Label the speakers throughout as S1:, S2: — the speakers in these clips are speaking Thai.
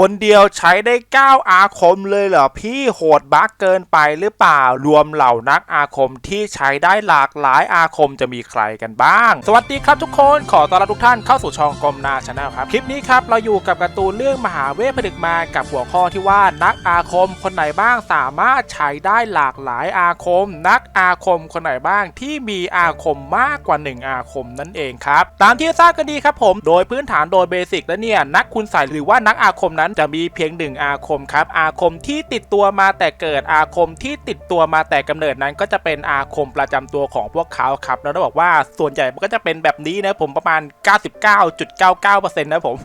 S1: คนเดียวใช้ได้ 9 อาคมเลยเหรอ พี่โหดบักเกินไปหรือเปล่ารวมเหล่านักอาคมที่ใช้ได้หลากหลายอาคมจะมีใครกันบ้าง สวัสดีครับทุกคนขอต้อนรับทุกท่านเข้าสู่ช่องกรมนาชาแนลครับ คลิปนี้ครับเราอยู่กับการ์ตูนเรื่องมหาเวทผนึกมากับหัวข้อที่ว่านักอาคมคนไหนบ้างสามารถใช้ได้หลากหลายอาคม นักอาคมคนไหนบ้างที่มีอาคมมากกว่า 1 อาคมนั่นเองครับตามที่ทราบกันดีครับผม โดยพื้นฐานโดยเบสิกแล้วเนี่ยนักคุณใส่หรือว่านักอาคมนั้นจะมีเพียงหนึ่งอาคมครับ อาคมที่ติดตัวมาแต่เกิดอาคมที่ติดตัวมาแต่กำเนิดนั้น ก็จะเป็นอาคมประจำตัวของพวกเขาครับ แล้วต้องบอกว่าส่วนใหญ่มันก็จะเป็นแบบนี้นะผมประมาณ 99.99%นะผม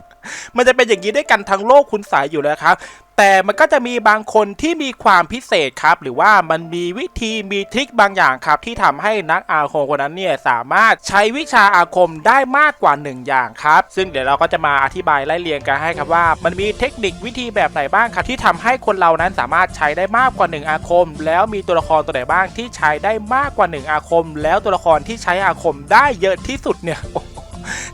S1: มันจะเป็นอย่างนี้ด้วยกันทั้งโลกคุณสายอยู่แล้วครับ แต่มันก็จะมีบางคนที่มีความพิเศษครับ หรือว่ามันมีวิธีมีทริคบางอย่างครับ ที่ทำให้นักอาคมคนนั้นเนี่ยสามารถใช้วิชาอาคมได้มากกว่า 1 อย่างครับ ซึ่งเดี๋ยวเราก็จะมาอธิบายไล่เรียงกันให้ครับว่า มันมีเทคนิควิธีแบบไหนบ้างครับ ที่ทำให้คนเรานั้นสามารถใช้ได้มากกว่า 1 อาคม แล้วมีตัวละครตัวไหนบ้างที่ใช้ได้มากกว่า 1 อาคม แล้วตัวละครที่ใช้อาคมได้เยอะที่สุดเนี่ย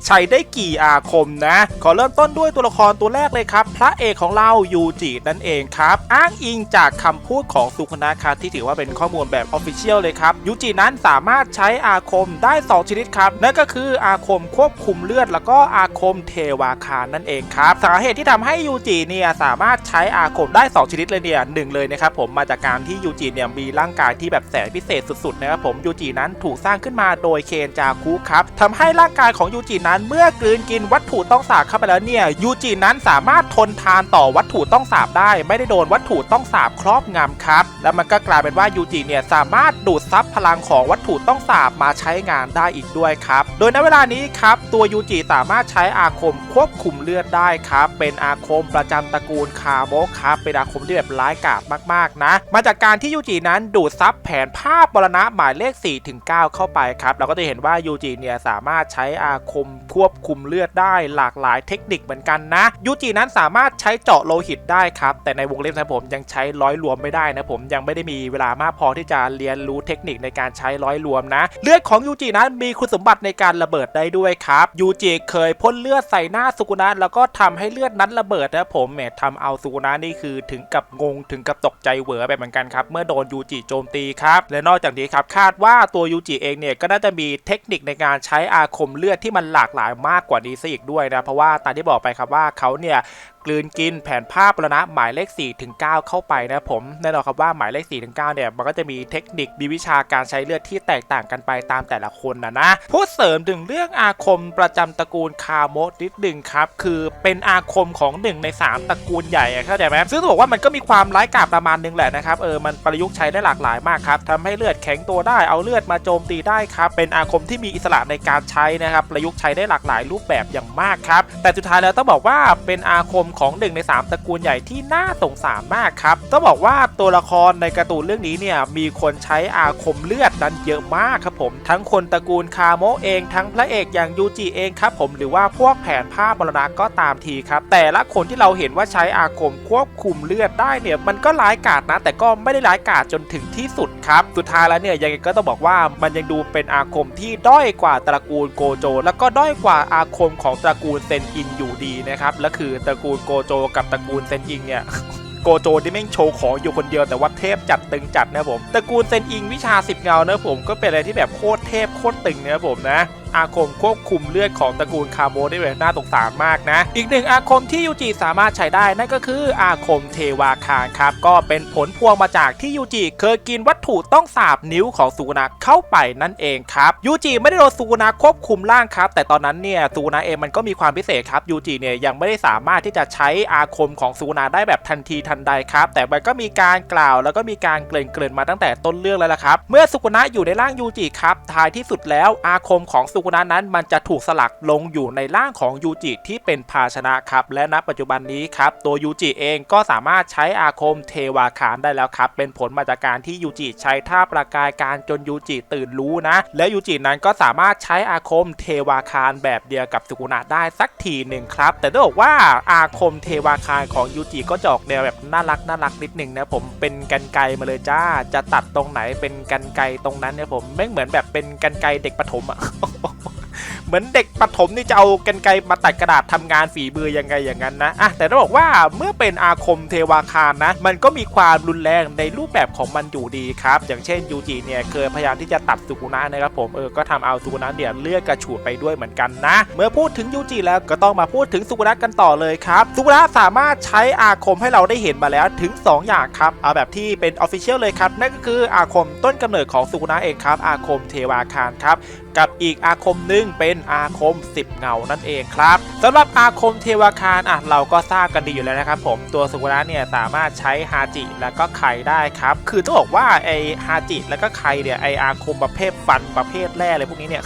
S1: ใช้ได้กี่อาคมนะ ขอเริ่มต้นด้วยตัวละครตัวแรกเลยครับ พระเอกของเรายูจินั่นเองครับ อ้างอิงจากคำพูดของสุคนะครับที่ถือว่าเป็นข้อมูลแบบออฟฟิเชียลเลยครับยูจินั้นสามารถใช้อาคมได้ 2 ชนิดครับ นั่นก็คืออาคมควบคุมเลือด แล้วก็อาคมเทวาคารนั่นเองครับสาเหตุที่ทำให้ยูจิเนี่ยสามารถใช้อาคมได้ 2 ชนิดเลยเนี่ยหนึ่งเลยนะครับผมมาจากการที่ยูจิเนี่ยมีร่างกายที่แบบแสนพิเศษสุดๆนะครับผมยูจินั้นถูกสร้างขึ้นมาโดยเคนจาคุครับทำให้ร่างกายของยูจินั้นเมื่อกลืนกินวัตถุต้องสาบเข้าไปแล้วเนี่ยยูจินั้นสามารถทนทานต่อวัตถุต้องสาบได้ ไม่ได้โดนวัตถุต้องสาบครอบงำครับ แล้วมันก็กลายเป็นว่ายูจิเนี่ยสามารถดูดซับพลังของวัตถุต้องสาบมาใช้งานได้อีกด้วยครับ โดยในเวลานี้ครับตัวยูจิสามารถใช้อาคมควบคุมเลือดได้ครับเป็นอาคมประจำตระกูลคาโมครับเป็นอาคมที่แบบร้ายกาจมากๆนะ มาจากการที่ยูจินั้นดูดซับแผนภาพบรณะหมายเลข4ถึง9เข้าไปครับเราก็จะเห็นว่ายูจิเนี่ยสามารถใช้อาคมควบคุมเลือดได้หลากหลายเทคนิคเหมือนกันนะ ยูจินั้นสามารถใช้เจาะโลหิตได้ครับ แต่ในวงเล็บนะผมยังใช้ร้อยรวมไม่ได้นะผมยังไม่ได้มีเวลามากพอที่จะเรียนรู้เทคนิคในการใช้ร้อยรวมนะ เลือดของยูจินั้นมีคุณสมบัติในการระเบิดได้ด้วยครับยูจิเคยพ่นเลือดใส่หน้าสุกุนะแล้วก็ทำให้เลือดนั้นระเบิดนะผมแหมทำเอาสุกุนะนี่คือถึงกับงงถึงกับตกใจเหวอไปเหมือนกันครับเมื่อโดนยูจิโจมตีครับและนอกจากนี้ครับคาดว่าตัวยูจิเองเนี่ยก็น่าจะมีเทคนิคในการใช้อาคมเลือดที่มันหลากหลายมากกว่านี้ซะอีกด้วยนะเพราะว่าตามที่บอกไปครับว่าเขาเนี่ย กลืนกินแผนภาพบรณะหมายเลข4ถึง9เข้าไปนะผมแน่นอนครับว่าหมายเลข4ถึง9เนี่ยมันก็จะมีเทคนิคมีวิชาการใช้เลือดที่แตกต่างกันไปตามแต่ละคนนะนะพูดเสริมถึงเรื่องอาคมประจำตระกูลคาโมนิดหนึ่งครับคือเป็นอาคมของ 1 ใน 3 ตระกูลใหญ่เข้าใจไหมซึ่งต้องบอกว่ามันก็มีความร้ายกาจประมาณนึงแหละนะครับเออมันประยุกต์ใช้ได้หลากหลายมากครับทำให้เลือดแข็งตัวได้เอาเลือดมาโจมตีได้ครับเป็นอาคมที่มีอิสระในการใช้นะครับประยุกต์ใช้ได้หลากหลายรูปแบบอย่างมากครับแต่สุดท้ายแล้วต้องบอกว่าเป็นอาคมของ1ใน 3ตระกูลใหญ่ที่น่าสงสารมากครับต้องบอกว่าตัวละครในการ์ตูนเรื่องนี้เนี่ยมีคนใช้อาคมเลือดนั้นเยอะมากครับผม ทั้งคนตระกูลคาโมเองทั้งพระเอกอย่างยูจิเองครับผมหรือว่าพวกแผนภาพมรณะก็ตามทีครับ แต่ละคนที่เราเห็นว่าใช้อาคมควบคุมเลือดได้เนี่ยมันก็ร้ายกาจนะ แต่ก็ไม่ได้ร้ายกาจจนถึงที่สุดครับ สุดท้ายแล้วเนี่ยยังไงก็ต้องบอกว่ามันยังดูเป็นอาคมที่ด้อยกว่าตระกูลโกโจ แล้วก็ด้อยกว่าอาคมของตระกูลเซนอินอยู่ดีนะครับและคือตระกูลโกโจกับตระกูลเซนอิงเนี่ย โกโจที่แม่งโชว์ของอยู่คนเดียวแต่ว่าเทพจัดตึงจัดนะผมตระกูลเซนอิงวิชาสิบเงานะผมก็เป็นอะไรที่แบบโคตรเทพโคตรตึงนะผมนะอาคมควบคุมเลือดของตระกูลคาโมได้แบบน่าสงสารมากนะ อีกหนึ่งอาคมที่ยูจิสามารถใช้ได้นั่นก็คืออาคมเทวาคารครับ ก็เป็นผลพวงมาจากที่ยูจิเคยกินวัตถุต้องสาบนิ้วของสุกุนะเข้าไปนั่นเองครับยูจิไม่ได้โดนสุกุนะควบคุมร่างครับ แต่ตอนนั้นเนี่ยสุกุนะเองมันก็มีความพิเศษครับยูจิเนี่ยยังไม่ได้สามารถที่จะใช้อาคมของสุกุนะได้แบบทันทีทันใดครับ แต่มันก็มีการกล่าวแล้วก็มีการเกริ่นเกริ่นมาตั้งแต่ต้นเรื่องแล้วละครับ เมื่อสุกุนะอยู่ในร่างยูจิครับท้ายที่สุดแล้วอาคมของสุกุนะนั้นมันจะถูกสลักลงอยู่ในร่างของยูจิที่เป็นภาชนะครับ และณปัจจุบันนี้ครับตัวยูจิเองก็สามารถใช้อาคมเทวาคารได้แล้วครับ เป็นผลมาจากการที่ยูจิใช้ท่าประกายการจนยูจิตื่นรู้นะ และยูจินั้นก็สามารถใช้อาคมเทวาคารแบบเดียวกับสุกุนะได้สักทีหนึ่งครับ แต่ต้องบอกว่าอาคมเทวาคารของยูจิก็จะออกแนวแบบน่ารักน่ารักนิดหนึ่งนะผมเป็นกันไกมาเลยจ้าจะตัดตรงไหนเป็นกันไกตรงนั้นเนี่ยผมไม่เหมือนแบบเป็นกันไกเด็กประถมอะ่ะ มือนมือนเด็กประถมนี่จะเอากันไกรมาตัดกระดาษทำงานฝีมือยังไงอย่างนั้นนะอะแต่ต้องบอกว่าเมื่อเป็นอาคมเทวาคารนะ มันก็มีความรุนแรงในรูปแบบของมันอยู่ดีครับ อย่างเช่นยูจิเนี่ยเคยพยายามที่จะตัดสุกุนะนะครับผมเออก็ทำเอาสุกุนะเนี่ยเลือดกระฉูดไปด้วยเหมือนกันนะ เมื่อพูดถึงยูจิแล้วก็ต้องมาพูดถึงสุกุนะกันต่อเลยครับสุกุนะสามารถใช้อาคมให้เราได้เห็นมาแล้วถึง 2 อย่างครับเอาแบบที่เป็นออฟฟิเชียลเลยครับนั่นก็คืออาคมต้นกำเนิดของสุกุนะเองครับอาคมเทวาคารครับกับอีกอาคมหนึ่งเป็นอาคม 10 เงานั่นเองครับสำหรับอาคมเทวาคารอะเราก็ทราบกันดีอยู่แล้วนะครับผมตัวสุกุระเนี่ยสามารถใช้ฮาจิแล้วก็ไคได้ครับคือต้องบอกว่าไอฮาจิแล้วก็ไคเนี่ยไออาคมประเภทฟันประเภทแร่อะไรพวกนี้เนี่ย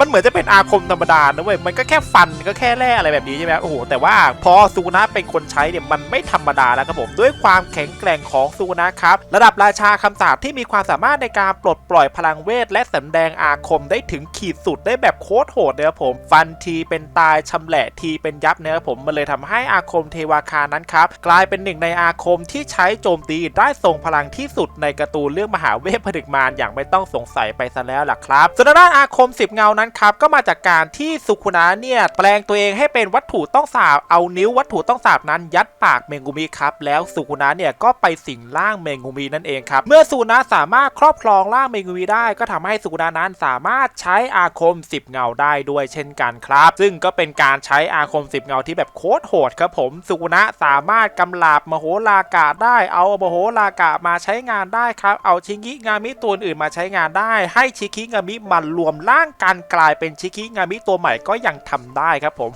S1: มันเหมือนจะเป็นอาคมธรรมดานะเว้ยมันก็แค่ฟันก็แค่แร่อะไรแบบนี้ใช่ไหมโอ้โหแต่ว่าพอซูนะเป็นคนใช้เนี่ยมันไม่ธรรมดาแล้วครับผมด้วยความแข็งแกร่งของซูนะครับระดับราชาคำสาปที่มีความสามารถในการปลดปล่อยพลังเวท และสำแดงอาคมได้ถึงขีดสุดได้แบบโคตรโหดเลยครับผม ฟันทีเป็นตายชำแหละทีเป็นยับเนี่ยครับผมมันเลยทำให้อาคมเทวาคานั้นครับกลายเป็นหนึ่งในอาคมที่ใช้โจมตีได้ทรงพลังที่สุดในการ์ตูนเรื่องมหาเวทผนึกมารอย่างไม่ต้องสงสัยไปซะแล้วล่ะครับส่วนด้านอาคม10เงานั้นครับก็มาจากการที่สุคุนะเนี่ยแปลงตัวเองให้เป็นวัตถุต้องสาบเอานิ้ววัตถุต้องสาบนั้น ยัดปากเมงุมิครับแล้วสุคุนะเนี่ยก็ไปสิงร่างเมงุมินั่นเองครับเมื่อสุคุนะสามารถครอบครองร่างเมงุมิได้ ก็ทำให้สุคุนะนั้นสามารถใช้อาคม 10 เงาได้ด้วยเช่นกันครับ ซึ่งก็เป็นการใช้อาคม 10 เงาที่แบบโคตรโหดครับผมสุคุนะสามารถกำลาบมโหลากะได้ เอามโหลากะมาใช้งานได้ครับ เอาชิงิงามิตัวอื่นมาใช้งานได้ ให้ชิคิงามิมันรวมร่างกันกลายเป็นชิคิงามิตัวใหม่ก็ยังทำได้ครับผม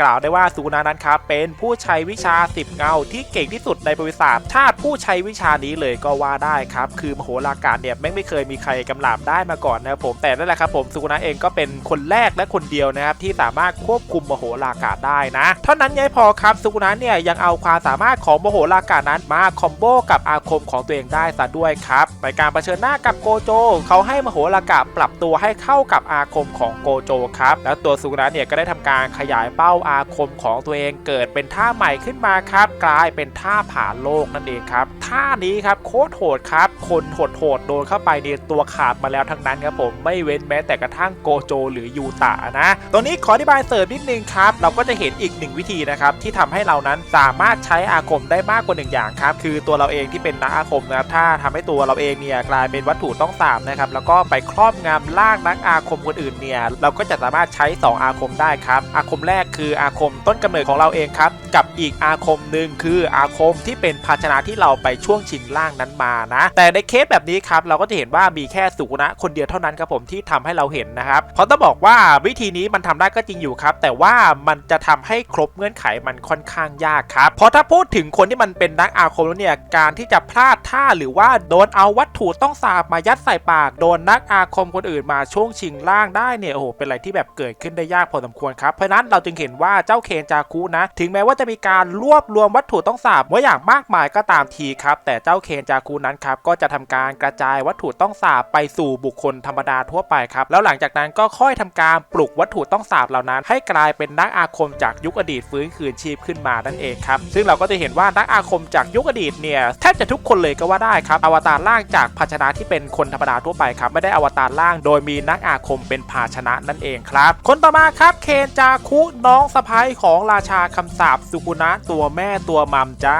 S1: กล่าวได้ว่าสุนานั้นครับเป็นผู้ใช้วิชา10เงาที่เก่งที่สุดในประวัติศาสตร์ชาติผู้ใช้วิชานี้เลยก็ว่าได้ครับ คือมโหราการเนี่ยแม่งไม่เคยมีใครกำลาบได้มาก่อนนะครับผมแต่นั่นแหละครับผมสุนาเองก็เป็นคนแรกและคนเดียวนะครับที่สามารถควบคุมมโหราการได้นะเท่านั้นยังพอครับสุนาเนี่ยยังเอาความสามารถของมโหราการนั้นมาคอมโบกับอาคมของตัวเองได้ซะด้วยครับในการเผชิญหน้ากับโกโจ เขาให้มโหรากะปรับตัวให้เข้ากับอาคมของโกโจครับแล้วตัวสุนาเนี่ยก็ได้ทำการขยายเป้าอาคมของตัวเองเกิดเป็นท่าใหม่ขึ้นมาครับ กลายเป็นท่าผ่านโลกนั่นเองครับท่านี้ครับโคตรโหดครับ คนโหดโหดโดนเข้าไปเนี่ยตัวขาดมาแล้วทั้งนั้นครับผมไม่เว้นแม้แต่กระทั่งโกโจ หรือยูตะนะตรงนี้ขออธิบายเสริมนิดนึงครับ เราก็จะเห็นอีกหนึ่งวิธีนะครับที่ทำให้เรานั้นสามารถใช้อาคมได้มากกว่าหนึ่งอย่างครับคือตัวเราเองที่เป็นนักอาคมนะครับถ้าทำให้ตัวเราเองเนี่ยกลายเป็นวัตถุต้องสาบนะครับแล้วก็ไปครอบงำร่างนักอาคมคนอื่นเนี่ยเราก็จะสามารถใช้ 2 อาคมได้ครับอาคคมแรกคืออาคมต้นกำเนิดของเราเองครับ กับอีกอาคมหนึ่งคืออาคมที่เป็นภาชนะที่เราไปช่วงชิงร่างนั้นมานะ แต่ในเคสแบบนี้ครับเราก็จะเห็นว่ามีแค่สุกุนะคนเดียวเท่านั้นครับผมที่ทำให้เราเห็นนะครับ เพราะต้องบอกว่าวิธีนี้มันทำได้ก็จริงอยู่ครับ แต่ว่ามันจะทำให้ครบเงื่อนไขมันค่อนข้างยากครับเพราะถ้าพูดถึงคนที่มันเป็นนักอาคมแล้วเนี่ยการที่จะพลาดท่าหรือว่าโดนเอาวัตถุต้องสาบมายัดใส่ปากโดนนักอาคมคนอื่นมาช่วงชิงร่างได้เนี่ยโอ้โหเป็นอะไรที่แบบเกิดขึ้นได้ยากพอสมควรครับเพราะฉะนั้นเราจึงเห็นว่าเจ้าเคนจาคุนะ ถึงแม้ว่าจะมีการรวบรวมวัตถุต้องสาบไว้อย่างมากมายก็ตามทีครับ แต่เจ้าเคนจาคุนั้นครับก็จะทำการกระจายวัตถุต้องสาบไปสู่บุคคลธรรมดาทั่วไปครับ แล้วหลังจากนั้นก็ค่อยทำการปลุกวัตถุต้องสาบเหล่านั้น ให้กลายเป็นนักอาคมจากยุคอดีตฟื้นคืนชีพขึ้นมานั่นเองครับ ซึ่งเราก็จะเห็นว่านักอาคมจากยุคอดีตเนี่ยแทบจะทุกคนเลยก็ว่าได้ครับ อวตารล่างจากภาชนะที่เป็นคนธรรมดาทั่วไปครับ ไม่ได้อวตารล่าง โดยมีนักอาคมเป็นภาชนะนั่นเองครับ คนต่อมาครับเคนจาคุน้องสะพ้ายของราชาคำสาปสุกุนะตัวแม่ตัวมัมจ้า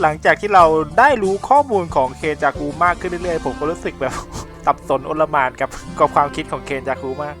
S1: หลังจากที่เราได้รู้ข้อมูลของเคนจากูมากขึ้นเรื่อยๆ ผมก็รู้สึกแบบตับสนอลมานกับกับความคิดของเคนจากูมาก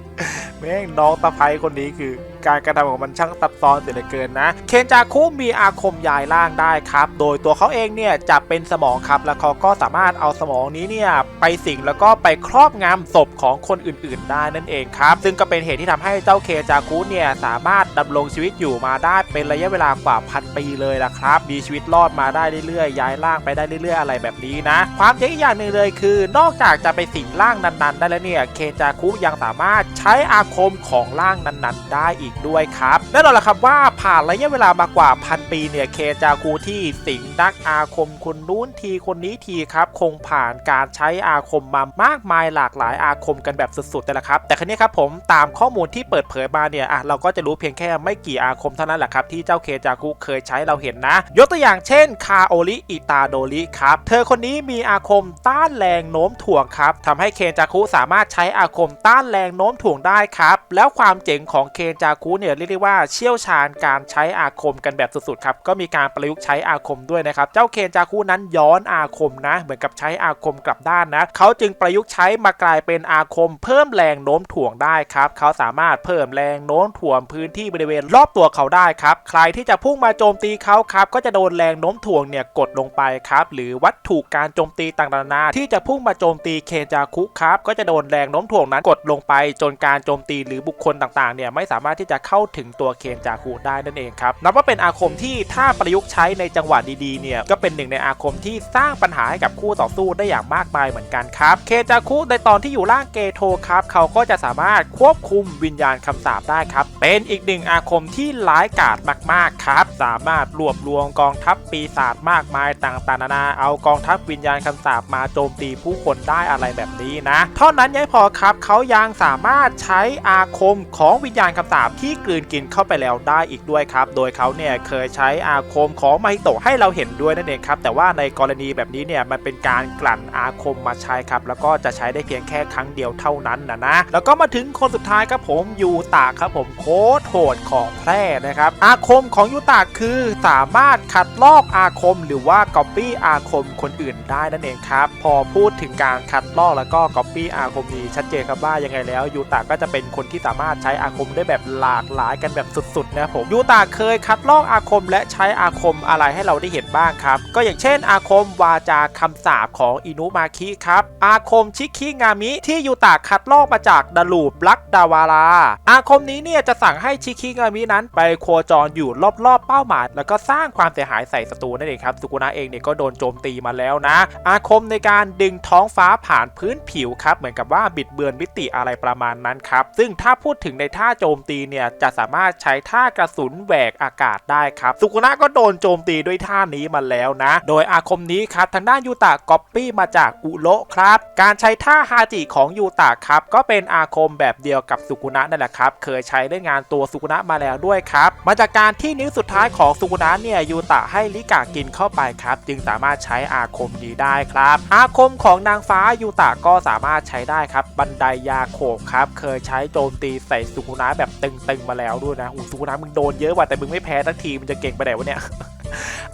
S1: แม่งน้องสะพ้ายคนนี้คือ การกระทำของมันช่างซับซ้อนเสียเหลือเกินนะ เคนจาคุมีอาคมย้ายร่างได้ครับ โดยตัวเขาเองเนี่ยจะเป็นสมองครับ แล้วเขาก็สามารถเอาสมองนี้เนี่ยไปสิงแล้วก็ไปครอบงำศพของคนอื่น ๆ ได้นั่นเองครับ ซึ่งก็เป็นเหตุที่ทำให้เจ้าเคนจาคุเนี่ยสามารถดำรงชีวิตอยู่มาได้เป็นระยะเวลากว่าพันปีเลยล่ะครับ มีชีวิตรอดมาได้เรื่อยๆย้ายร่างไปได้เรื่อย ๆ อะไรแบบนี้นะ ความเจ๋งอีกอย่างหนึ่งเลยคือ นอกจากจะไปสิงร่างนั้นๆ ได้แล้วเนี่ยเคนจาคุยังสามารถใช้อาคมของร่างนั้นๆ ได้อีกอีกด้วยครับแน่นอนละครับว่าผ่านระยะเวลามากว่าพันปีเนี่ยเคจาคูที่สิงนักอาคมคนนู้นทีคนนี้ทีครับคงผ่านการใช้อาคมมามากมายหลากหลายอาคมกันแบบสุดๆแต่ละครับ แต่ครั้นี้ครับผมตามข้อมูลที่เปิดเผยมาเนี่ยอะเราก็จะรู้เพียงแค่ไม่กี่อาคมเท่านั้นแหละครับที่เจ้าเคจาคุเคยใช้เราเห็นนะ ยกตัวอย่างเช่นคาโอริอิตาโดริครับ เธอคนนี้มีอาคมต้านแรงโน้มถ่วงครับทำให้เคนจาคุสามารถใช้อาคมต้านแรงโน้มถ่วงได้ครับ แล้วความเจ๋งของเคนจาคุเนี่ยเรียกได้ว่าเชี่ยวชาญการใช้อาคมกันแบบสุดๆครับก็มีการประยุกต์ใช้อาคมด้วยนะครับเจ้าเคนจาคุนั้นย้อนอาคมนะ เหมือนกับใช้อาคมกลับด้านนะเขาจึงประยุกต์ใช้มากลายเป็นอาคม เพิ่มแรงโน้มถ่วงได้ครับเขาสามารถเพิ่มแรงโน้มถ่วงพื้นที่บริเวณรอบตัวเขาได้ครับใครที่จะพุ่งมาโจมตีเขาครับก็จะโดนแรงโน้มถ่วงเนี่ยกดลงไปครับหรือวัตถุการโจมตีต่างๆนานาที่จะพุ่งมาโจมตีเคนจาคุครับก็จะโดนแรงโน้มถ่วงนั้นกดลงไปจนการโจมตีหรือบุคคลต่างๆเนี่ยไม่สามารถที่จะเข้าถึงตัวเคนจาคุได้นั่นเองครับนับว่าเป็นอาคมที่ถ้าประยุกต์ใช้ในจังหวะดีๆเนี่ยก็เป็นหนึ่งในอาคมที่สร้างปัญหาให้กับคู่ต่อสู้ได้อย่างมากมายเหมือนกันครับเคนจาคุในตอนที่อยู่ล่างเกโทครับเขาก็จะสามารถควบคุมวิญญาณคำสาปได้ครับเป็นอีกหนึ่งอาคมที่ร้ายกาจมากๆครับ สามารถรวบรวมกองทัพปีศาจมากมายต่างๆนานาเอากองทัพวิญญาณคำสาปมาโจมตีผู้คนได้อะไรแบบนี้นะ เท่านั้นยังพอครับเขายังสามารถใช้อาคมของวิญญาณคำสาปที่กลืนกินเข้าไปแล้วได้อีกด้วยครับ โดยเขาเนี่ยเคยใช้อาคมของมาฮิโตะให้เราเห็นด้วยนั่นเองครับ แต่ว่าในกรณีแบบนี้เนี่ยมันเป็นการกลั่นอาคมมาใช้ครับ แล้วก็จะใช้ได้เพียงแค่ครั้งเดียวเท่านั้นนะนะ แล้วก็มาถึงคนสุดท้ายครับผมยูตะครับผมโคตรโหดของแพร่นะครับ อาคมของยูตะคือสามารถคัดลอกอาคม หรือว่าก๊อปปี้อาคมคนอื่นได้นั่นเองครับ พอพูดถึงการคัดลอกแล้วก็ก๊อปปี้อาคมนี้ชัดเจนครับว่ายังไงแล้วยูตะก็จะเป็นคนที่สามารถใช้อาคมได้แบบหลากหลายกันแบบสุดๆนะผมยูตะเคยคัดลอกอาคมและใช้อาคมอะไรให้เราได้เห็นบ้างครับ ก็อย่างเช่น อาคมวาจาคำสาปของอินุมาคิครับอาคมชิคิงามิที่ยูตะคัดลอกมาจากดาลูบลักดาวารา อาคมนี้เนี่ยจะสั่งให้ชิคิงามินั้นไปโคจรอยู่รอบๆเป้าหมาย แล้วก็สร้างความเสียหายใส่ศัตรูนั่นเองครับสุกุนะเองเนี่ยก็โดนโจมตีมาแล้วนะ อาคมในการดึงท้องฟ้าผ่านพื้นผิวครับเหมือนกับว่าบิดเบือนมิติอะไรประมาณนั้นครับซึ่งถ้าพูดถึงในท่าโจมตีเนี่ยจะสามารถใช้ท่ากระสุนแหวกอากาศได้ครับ สุกุนะก็โดนโจมตีด้วยท่านี้มาแล้วนะ โดยอาคมนี้ครับทางด้านยูตะก๊อปปี้มาจากอุโระครับ การใช้ท่าฮาจิของยูตะครับก็เป็นอาคมแบบเดียวกับสุกุนะนั่นแหละครับเคยใช้เล่นงานตัวสุกุนะมาแล้วด้วยครับมาจากการที่นิ้วสุดท้ายของสุกุนะเนี่ยยูตะให้ลิกากินเข้าไปครับ จึงสามารถใช้อาคมนี้ได้ครับ อาคมของนางฟ้ายูตะก็สามารถใช้ได้ครับบันไดยาโขบครับเคยใช้โจมตีใส่สุกุนะแบบตึงๆมาแล้วด้วยนะอู้สู้นะมึงโดนเยอะว่ะแต่มึงไม่แพ้ทักทีมันจะเก่งไปไหนวะเนี่ย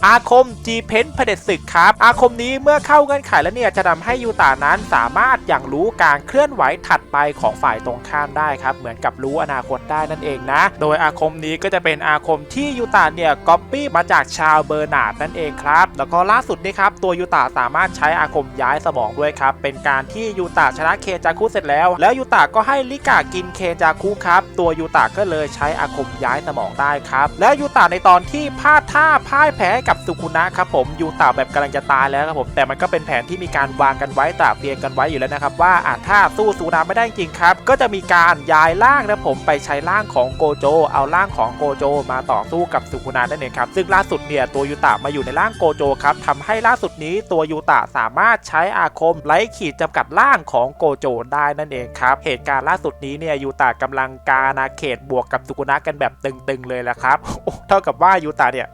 S1: อาคมจีเพนเผด็จศึกครับ อาคมนี้เมื่อเข้าเงื่อนไขแล้วเนี่ยจะทำให้ยูตานั้นสามารถอย่างรู้การเคลื่อนไหวถัดไปของฝ่ายตรงข้ามได้ครับ เหมือนกับรู้อนาคตได้นั่นเองนะ โดยอาคมนี้ก็จะเป็นอาคมที่ยูตาเนี่ยก๊อปปี้มาจากชาวเบอร์นาร์ดนั่นเองครับ แล้วก็ล่าสุดนี่ครับตัวยูตาสามารถใช้อาคมย้ายสมองด้วยครับ เป็นการที่ยูตาชนะเคจาคุเสร็จแล้ว แล้วยูตาก็ให้ลิกากินเคจาคุครับ ตัวยูตาก็เลยใช้อาคมย้ายสมองได้ครับ แล้วยูตาในตอนที่พลาดท่าพ่ายแพ้กับสุกุนะครับผมยูตาแบบกำลังจะตายแล้วครับผมแต่มันก็เป็นแผนที่มีการวางกันไว้ตราเตรียมกันไว้อยู่แล้วนะครับว่าอาถ้าสู้สุกุนะไม่ได้จริงครับก็จะมีการย้ายร่างนะผมไปใช้ร่างของโกโจ เอาร่างของโกโจ มาต่อสู้กับสุกุนะนั่นเองครับซึ่งล่าสุดเนี่ยตัวยูตามาอยู่ในร่างโกโจครับทำให้ล่าสุดนี้ตัวยูตาสามารถใช้อาคมไล่ขีดจำกัดร่างของโกโจได้นั่นเองครับเหตุการณ์ล่าสุดนี้เนี่ยยูตากำลังกานาเขตบวกกับสุกุนะกันแบบตึงๆเลยแหละครับเท่ากับว่ายูตาเนี่ย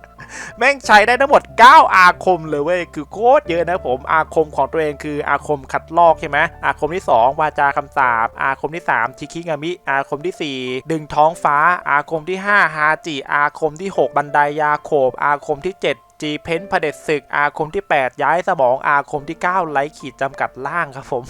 S1: แม่งใช้ได้ทั้งหมด 9 อาคมเลยเว้ย คือโคตรเยอะนะผม อาคมของตัวเองคืออาคมคัดลอกใช่ไหมอาคมที่ 2 วาจาคำสาปอาคมที่ 3 ชิคิงามิ อาคมที่ 4 ดึงท้องฟ้า อาคมที่ 5 ฮาจิ อาคมที่ 6 บันไดยาโขบ อาคมที่ 7จีเพนเผด็จศึกอาคมที่ 8 ย้ายสมองอาคมที่ 9ไล่ขีดจำกัดล่างครับผม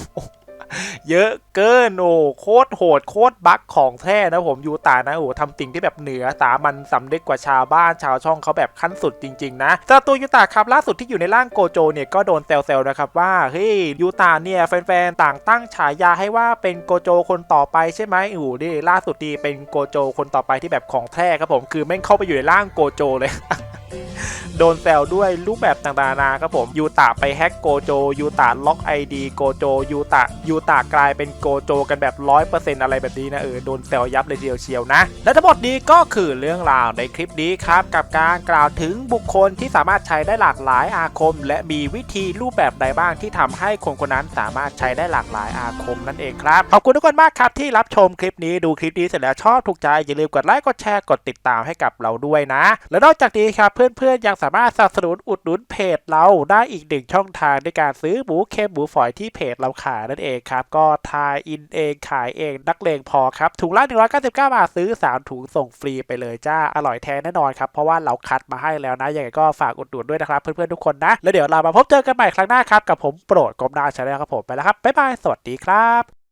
S1: เยอะเกินโอ้โคตรโหดโคตรบั๊กของแท้นะผมยูตานะโอ้ทำสิ่งที่แบบเหนือสามัญสำนึกกว่าชาวบ้านชาวช่องเขาแบบขั้นสุดจริง ๆ นะสตัวยูตาครับล่าสุดที่อยู่ในร่างโกโจเนี่ยก็โดนแซวๆนะครับว่าเฮ้ยยูตาเนี่ยแฟนๆต่างตั้งฉายาให้ว่าเป็นโกโจคนต่อไปใช่ไหมอู้ดิล่าสุดดีเป็นโกโจคนต่อไปที่แบบของแท้ครับผมคือแม่งเข้าไปอยู่ในร่างโกโจเลย โดนแซวด้วยรูปแบบต่างๆนาครับผมยูตะไปแฮกโกโจยูตะล็อกไอดีโกโจยูตะยูตะกลายเป็นโกโจกันแบบร้อยเปอร์เซ็นต์อะไรแบบนี้นะเออโดนแซวยับเลยเดียวเชียวนะ และทั้งหมดนี้ก็คือเรื่องราวในคลิปนี้ครับกับการกล่าวถึงบุคคลที่สามารถใช้ได้หลากหลายอาคม และมีวิธีรูปแบบใดบ้างที่ทำให้คนคนนั้นสามารถใช้ได้หลากหลายอาคมนั่นเองครับขอบคุณทุกคนมากครับที่รับชมคลิปนี้ดูคลิปนี้เสร็จแล้วชอบถูกใจอย่าลืมกดไลค์กดแชร์กดติดตามให้กับเราด้วยนะ และนอกจากนี้ครับเพื่อนๆยังสามารถสนับสนุนอุดหนุนเพจเราได้อีกหนึ่งช่องทางด้วยการซื้อหมูเค็มหมูฝอยที่เพจเราขายนั่นเองครับ ก็ทายอินเองขายเองนักเลงพอครับ ถุงละ 199 บาทซื้อ 3 ถุงส่งฟรีไปเลยจ้า อร่อยแท้แน่นอนครับ เพราะว่าเราคัดมาให้แล้วนะ ยังไงก็ฝากอุดหนุนด้วยนะครับ เพื่อนๆทุกคนนะ แล้วเดี๋ยวเรามาพบเจอกันใหม่ครั้งหน้าครับ กับผมโปรดกรมนาชาแนลครับผมไปแล้วครับบ๊ายบายสวัสดีครับ